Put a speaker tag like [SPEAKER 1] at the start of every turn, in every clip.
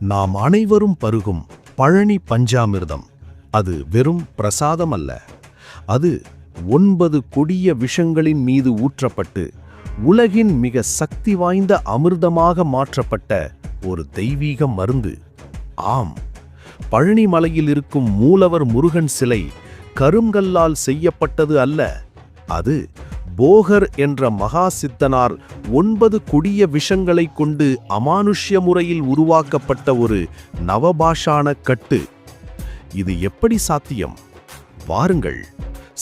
[SPEAKER 1] நாம் அனைவரும் பருகும் பழனி பஞ்சாமிர்தம். அது வெறும் பிரசாதம் அல்ல அது ஒன்பது கொடிய விஷங்களின் மீது ஊற்றப்பட்டு உலகின் மிக சக்தி வாய்ந்த அமிர்தமாக மாற்றப்பட்ட ஒரு தெய்வீக மருந்து. ஆம் பழனி மலையில் இருக்கும் மூலவர் முருகன் சிலை கருங்கல்லால் செய்யப்பட்டது அல்ல. அது போகர் என்ற மகா சித்தனார் ஒன்பது கொடிய விஷங்களைக் கொண்டு அமானுஷ்ய முறையில் உருவாக்கப்பட்ட ஒரு நவபாஷான கட்டு. இது எப்படி சாத்தியம்? வாருங்கள்.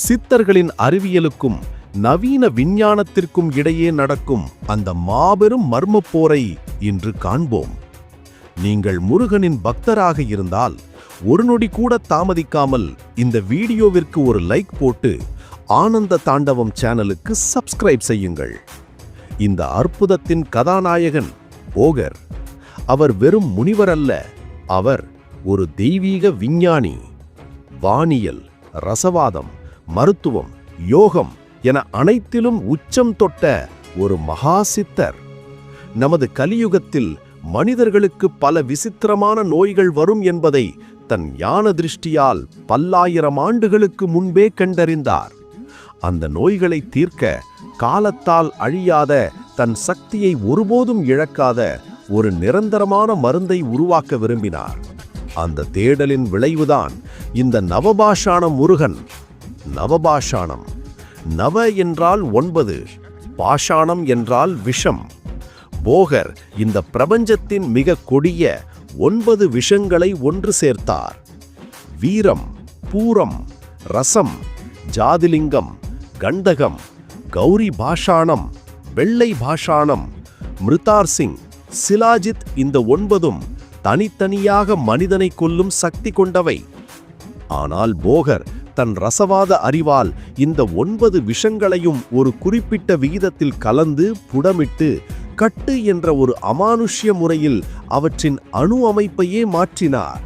[SPEAKER 1] சித்தர்களின் அறிவியலுக்கும் நவீன விஞ்ஞானத்திற்கும் இடையே நடக்கும் அந்த மாபெரும் மர்மப் போரை இன்று காண்போம். நீங்கள் முருகனின் பக்தராக இருந்தால் ஒரு நொடி கூட தாமதிக்காமல் இந்த வீடியோவிற்கு ஒரு லைக் போட்டு ஆனந்த தாண்டவம் சேனலுக்கு சப்ஸ்கிரைப் செய்யுங்கள். இந்த அற்புதத்தின் கதாநாயகன் போகர். அவர் வெறும் முனிவர் அல்ல அவர் ஒரு தெய்வீக விஞ்ஞானி. வானியல் ரசவாதம் மருத்துவம் யோகம் என அனைத்திலும் உச்சம் தொட்ட ஒரு மகா சித்தர். நமது கலியுகத்தில் மனிதர்களுக்கு பல விசித்திரமான நோய்கள் வரும் என்பதை தன் ஞான திருஷ்டியால் பல்லாயிரம் ஆண்டுகளுக்கு முன்பே கண்டறிந்தார். அந்த நோய்களை தீர்க்க காலத்தால் அழியாத தன் சக்தியை ஒருபோதும் இழக்காத ஒரு நிரந்தரமான மருந்தை உருவாக்க விரும்பினார். அந்த தேடலின் விளைவுதான் இந்த நவபாஷாணம் முருகன். நவபாஷாணம். நவ என்றால் ஒன்பது பாஷாணம் என்றால் விஷம். போகர் இந்த பிரபஞ்சத்தின் மிக கொடிய ஒன்பது விஷங்களை ஒன்று சேர்த்தார். வீரம் பூரம் ரசம் ஜாதிலிங்கம் கண்டகம் கௌரி பாஷாணம் வெள்ளை பாஷாணம் மிருதார் சிங் சிலாஜித் இந்த ஒன்பதும் தனித்தனியாக மனிதனை கொல்லும் சக்தி கொண்டவை. ஆனால் போகர் தன் ரசவாத அறிவால் இந்த ஒன்பது விஷங்களையும் ஒரு குறிப்பிட்ட விகிதத்தில் கலந்து புடமிட்டு கட்டு என்ற ஒரு அமானுஷ்ய முறையில் அவற்றின் அணு அமைப்பையே மாற்றினார்.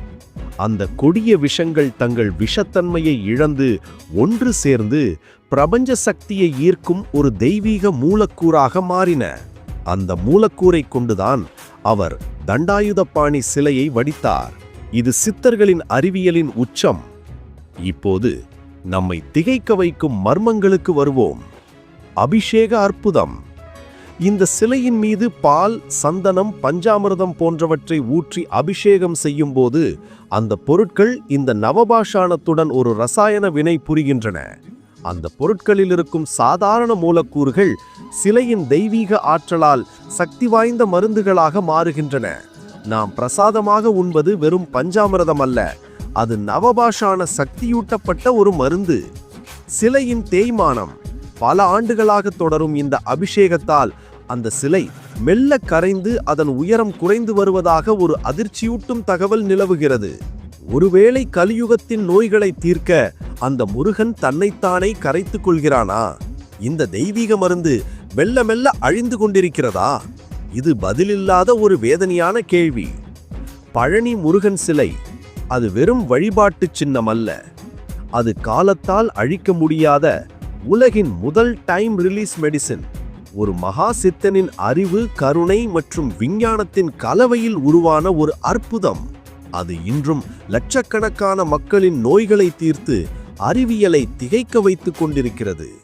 [SPEAKER 1] அந்த கொடிய விஷங்கள் தங்கள் விஷத்தன்மையை இழந்து ஒன்று சேர்ந்து பிரபஞ்ச சக்தியை ஈர்க்கும் ஒரு தெய்வீக மூலக்கூறாக மாறின. அந்த மூலக்கூரை கொண்டுதான் அவர் தண்டாயுதபாணி சிலையை வடித்தார். இது சித்தர்களின் அறிவியலின் உச்சம். இப்போது நம்மை திகைக்க வைக்கும் மர்மங்களுக்கு வருவோம். அபிஷேக அற்புதம். இந்த சிலையின் மீது பால் சந்தனம் பஞ்சாமிரதம் போன்றவற்றை ஊற்றி அபிஷேகம் செய்யும்போது அந்த பொருட்கள் இந்த நவபாஷாணத்துடன் ஒரு ரசாயன வினை புரிகின்றன. அந்த பொருட்களில் இருக்கும் சாதாரண மூலக்கூறுகள் சிலையின் தெய்வீக ஆற்றலால் சக்தி வாய்ந்த மருந்துகளாக மாறுகின்றன. நாம் பிரசாதமாக உண்பது வெறும் பஞ்சாமிரதம் அல்ல அது நவபாஷான சக்தியூட்டப்பட்ட ஒரு மருந்து. சிலையின் தேய்மானம் பல ஆண்டுகளாக தொடரும் இந்த அபிஷேகத்தால் அந்த சிலை மெல்ல கரைந்து அதன் உயரம் குறைந்து வருவதாக ஒரு அதிர்ச்சியூட்டும் தகவல் நிலவுகிறது. ஒருவேளை கலியுகத்தின் நோய்களை தீர்க்க அந்த முருகன் தன்னைத்தானே கரைத்துக் கொள்கிறானா? இந்த தெய்வீக மருந்து மெல்ல மெல்ல அழிந்து கொண்டிருக்கிறதா? இது பதிலில்லாத ஒரு வேதனையான கேள்வி. பழனி முருகன் சிலை அது வெறும் வழிபாட்டு சின்னம் அல்ல. அது காலத்தால் அழிக்க முடியாத உலகின் முதல் டைம் ரிலீஸ் மெடிசின். ஒரு மகா சித்தனின் அறிவு கருணை மற்றும் விஞ்ஞானத்தின் கலவையில் உருவான ஒரு அற்புதம். அது இன்றும் லட்சக்கணக்கான மக்களின் நோய்களை தீர்த்து அறிவியலை திகைக்க வைத்துக் கொண்டிருக்கிறது.